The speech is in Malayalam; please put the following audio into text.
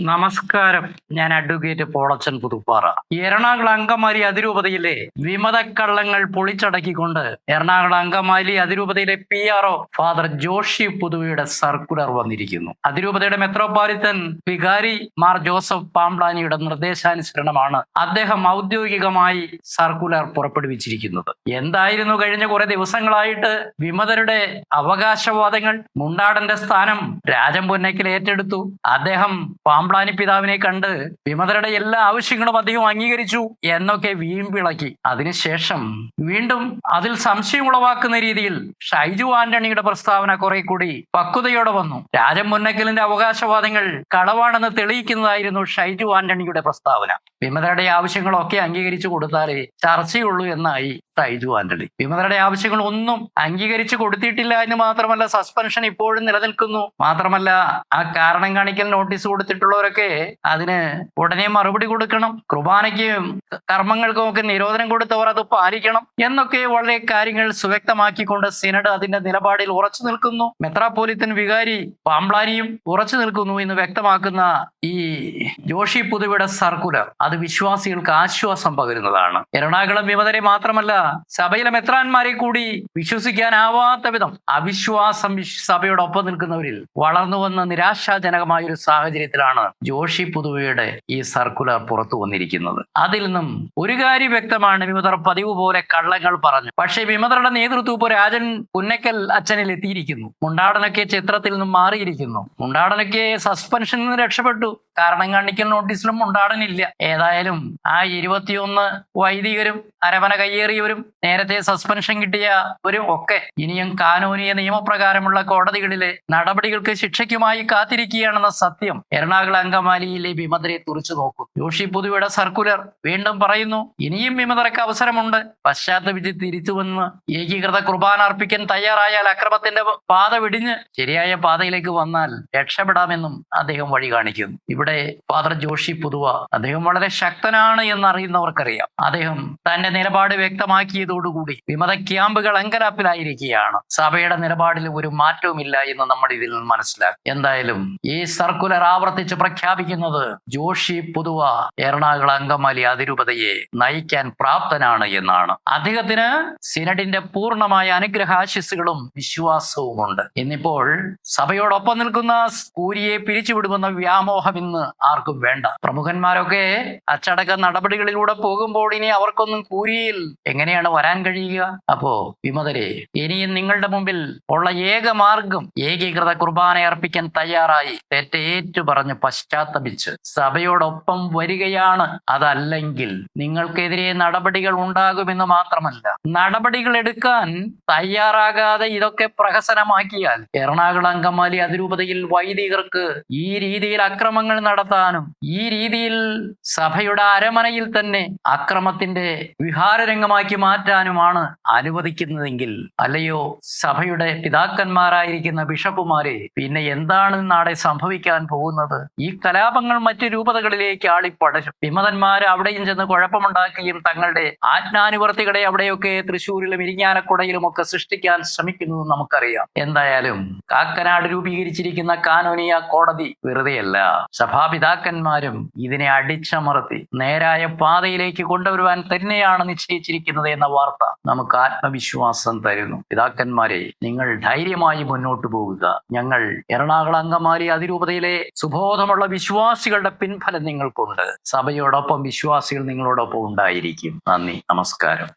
നമസ്കാരം. ഞാൻ അഡ്വക്കേറ്റ് പോളച്ചൻ പുതുപ്പാറ. എറണാകുളം അങ്കമാലി അതിരൂപതയിലെ വിമതക്കള്ളങ്ങൾ പൊളിച്ചടക്കിക്കൊണ്ട് എറണാകുളം അങ്കമാലി അതിരൂപതയിലെ പി ആർ ഫാദർ ജോഷി പുതുവയുടെ സർക്കുലർ വന്നിരിക്കുന്നു. അതിരൂപതയുടെ മെത്രോപാലിത്തൻ വികാരി മാർ ജോസഫ് പാംബ്ലാനിയുടെ നിർദ്ദേശാനുസരണമാണ് അദ്ദേഹം ഔദ്യോഗികമായി സർക്കുലർ പുറപ്പെടുവിച്ചിരിക്കുന്നത്. എന്തായിരുന്നു കഴിഞ്ഞ കുറെ ദിവസങ്ങളായിട്ട് വിമതരുടെ അവകാശവാദങ്ങൾ? മുണ്ടാടന്റെ സ്ഥാനം രാജം പൊന്നയ്ക്കൽ ഏറ്റെടുത്തു. അദ്ദേഹം പാമ്പ്ലാനി പിതാവിനെ കണ്ട് വിമതരുടെ എല്ലാ ആവശ്യങ്ങളും അദ്ദേഹം അംഗീകരിച്ചു എന്നൊക്കെ വീമ്പിളക്കി അതിനുശേഷം വീണ്ടും അതിൽ സംശയം ഉളവാക്കുന്ന രീതിയിൽ ഷൈജു ആന്റണിയുടെ പ്രസ്താവന കുറെ കൂടി പക്വതയോടെ വന്നു. രാജൻ മുന്നക്കലിന്റെ അവകാശവാദങ്ങൾ കളവാണെന്ന് തെളിയിക്കുന്നതായിരുന്നു ഷൈജു ആന്റണിയുടെ പ്രസ്താവന. വിമതരുടെ ആവശ്യങ്ങളൊക്കെ അംഗീകരിച്ചു കൊടുത്താലേ ചർച്ചയുള്ളൂ എന്നായി ഷൈജു ആന്റണി. വിമതരുടെ ആവശ്യങ്ങൾ ഒന്നും അംഗീകരിച്ചു കൊടുത്തിട്ടില്ല എന്ന് മാത്രമല്ല സസ്പെൻഷൻ ഇപ്പോഴും നിലനിൽക്കുന്നു. മാത്രമല്ല ആ കാരണം കാണിക്കൽ നോട്ടീസ് കൊടുത്തിട്ടുള്ളവരൊക്കെ അതിന് ഉടനെ മറുപടി കൊടുക്കണം. കുർബാനയ്ക്കും കർമ്മങ്ങൾക്കും ഒക്കെ നിരോധനം കൊടുത്തവർ അത് പാലിക്കണം എന്നൊക്കെ വളരെ കാര്യങ്ങൾ സുവ്യക്തമാക്കിക്കൊണ്ട് സിനഡ് അതിന്റെ നിലപാടിൽ ഉറച്ചു നിൽക്കുന്നു. മെത്രാപോലിത്തൻ വികാരി പാംബ്ലാനിയും ഉറച്ചു നിൽക്കുന്നു എന്ന് വ്യക്തമാക്കുന്ന ഈ ജോഷി പുതുവയുടെ സർക്കുലർ. അത് വിശ്വാസികൾക്ക് ആശ്വാസം പകരുന്നതാണ്. എറണാകുളം വിമതരെ മാത്രമല്ല സഭയിലെ മെത്രാന്മാരെ കൂടി വിശ്വസിക്കാനാവാത്ത വിധം അവിശ്വാസം വിശ്- സഭയോടൊപ്പം നിൽക്കുന്നവരിൽ വളർന്നു വന്ന നിരാശാജനകമായ ഒരു സാഹചര്യത്തിലാണ് ജോഷി പുതുവയുടെ ഈ സർക്കുലർ പുറത്തു വന്നിരിക്കുന്നത്. അതിൽ നിന്നും ഒരു കാര്യം വ്യക്തമാണ്. വിമതർ പതിവ് പോലെ കള്ളങ്ങൾ പറഞ്ഞു. പക്ഷേ വിമതരുടെ നേതൃത്വം ഇപ്പോൾ രാജൻ പുന്നക്കൽ അച്ഛനിൽ എത്തിയിരിക്കുന്നു. മുണ്ടാടനൊക്കെ ചിത്രത്തിൽ നിന്നും മാറിയിരിക്കുന്നു. മുണ്ടാടനൊക്കെ സസ്പെൻഷനിൽ നിന്ന് രക്ഷപ്പെട്ടു. കാരണം കാണിക്കൽ നോട്ടീസിലും ഉണ്ടാടനില്ല ഏതായാലും ആ ഇരുപത്തിയൊന്ന് വൈദികരും അരമന കയ്യേറിയവരും നേരത്തെ സസ്പെൻഷൻ കിട്ടിയ കിട്ടിയവരും ഒക്കെ ഇനിയും കാനൂനിയ നിയമപ്രകാരമുള്ള കോടതികളിലെ നടപടികൾക്ക് ശിക്ഷയ്ക്കുമായി കാത്തിരിക്കുകയാണെന്ന സത്യം എറണാകുളം അങ്കമാലിയിലെ വിമതരെ തുറച്ചു നോക്കും. ജോഷി പുതുവയുടെ സർക്കുലർ വീണ്ടും പറയുന്നു ഇനിയും വിമതർക്ക് അവസരമുണ്ട്. പശ്ചാത്തപിച്ച് തിരിച്ചുവന്ന് ഏകീകൃത കുർബാന അർപ്പിക്കാൻ തയ്യാറായാൽ അക്രമത്തിന്റെ പാത വിടിഞ്ഞ് ശരിയായ പാതയിലേക്ക് വന്നാൽ രക്ഷപ്പെടാമെന്നും അദ്ദേഹം വഴി കാണിക്കുന്നു. ഇവിടെ ഫാദർ ജോഷി പുതുവ. അദ്ദേഹം വളരെ ശക്തനാണ് എന്നറിയുന്നവർക്കറിയാം. അദ്ദേഹം തന്റെ നിലപാട് വ്യക്തമാക്കിയതോടുകൂടി വിമത ക്യാമ്പുകൾ അങ്കലാപ്പിലായിരിക്കുകയാണ്. സഭയുടെ നിലപാടിൽ ഒരു മാറ്റവുമില്ല എന്ന് നമ്മൾ ഇതിൽ നിന്ന് മനസ്സിലാക്കും. എന്തായാലും ഈ സർക്കുലർ ആവർത്തിച്ച് പ്രഖ്യാപിക്കുന്നത് ജോഷി പുതുവ എറണാകുളം അങ്കമാലി അതിരൂപതയെ നയിക്കാൻ പ്രാപ്തനാണ് എന്നാണ്. അദ്ദേഹത്തിന് സിനഡിന്റെ പൂർണമായ അനുഗ്രഹാശിസ്സുകളും വിശ്വാസവുമുണ്ട്. ഇന്നിപ്പോൾ സഭയോടൊപ്പം നിൽക്കുന്ന കൂരിയെ പിരിച്ചുവിടുമെന്ന വ്യാമോഹം ഇന്ന് ആർക്കും വേണ്ട. പ്രമുഖന്മാരൊക്കെ അച്ചടക്ക നടപടികളിലൂടെ പോകുമ്പോൾ ഇനി അവർക്കൊന്നും കൂരിയിൽ എങ്ങനെയാണ് വരാൻ കഴിയുക? അപ്പോ വിമതരെ ഇനിയും നിങ്ങളുടെ മുമ്പിൽ ഉള്ള ഏക മാർഗം ഏകീകൃത കുർബാന അർപ്പിക്കാൻ തയ്യാറായി. തെറ്റേറ്റു പറഞ്ഞ് പശ്ചാത്തപിച്ച് സഭയോടൊപ്പം വരികയാണ്. അതല്ലെങ്കിൽ നിങ്ങൾക്കെതിരെ നടപടികൾ ഉണ്ടാകുമെന്ന് മാത്രമല്ല നടപടികൾ എടുക്കാൻ തയ്യാറാകാതെ ഇതൊക്കെ പ്രഹസനമാക്കിയാൽ എറണാകുളം അങ്കമാലി അതിരൂപതയിൽ വൈദികർക്ക് ഈ രീതിയിൽ അക്രമങ്ങൾ നടത്താനും ഈ രീതിയിൽ സഭയുടെ അരമനയിൽ തന്നെ അക്രമത്തിന്റെ വിഹാരരംഗമാക്കി മാറ്റാനുമാണ് അനുവദിക്കുന്നതെങ്കിൽ അല്ലയോ സഭയുടെ പിതാക്കന്മാരായിരിക്കുന്ന ബിഷപ്പുമാരെ പിന്നെ എന്താണ് നാളെ സംഭവിക്കാൻ പോകുന്നത്? ഈ കലാപങ്ങൾ മറ്റു രൂപതകളിലേക്ക് ആളിപ്പടരും വിമതന്മാർ അവിടെയും ചെന്ന് കുഴപ്പമുണ്ടാക്കുകയും തങ്ങളുടെ ആജ്ഞാനുവർത്തികളെ അവിടെയൊക്കെ തൃശ്ശൂരിലും ഇരിഞ്ഞാനക്കുടയിലും ഒക്കെ സൃഷ്ടിക്കാൻ ശ്രമിക്കുന്നു എന്ന് നമുക്കറിയാം. എന്തായാലും കാക്കനാട് രൂപീകരിച്ചിരിക്കുന്ന കാനോനിയ കോടതി വെറുതെയല്ല. സഭാപിതാക്കന്മാരും ഇതിനെ അടിച്ചമർത്തി നേരായ പാതയിലേക്ക് കൊണ്ടുവരുവാൻ തന്നെയാണ് നിശ്ചയിച്ചിരിക്കുന്നത് എന്ന വാർത്ത നമുക്ക് ആത്മവിശ്വാസം തരുന്നു. പിതാക്കന്മാരെ നിങ്ങൾ ധൈര്യമായി മുന്നോട്ട് പോകുക ഞങ്ങൾ എറണാകുളം അങ്കമാലി അതിരൂപതയിലെ സുബോധമുള്ള വിശ്വാസികളുടെ പിൻഫലം നിങ്ങൾക്കുണ്ട്. സഭയോടൊപ്പം വിശ്വാസികൾ നിങ്ങളോടൊപ്പം ഉണ്ടായിരിക്കും. നന്ദി. നമസ്കാരം.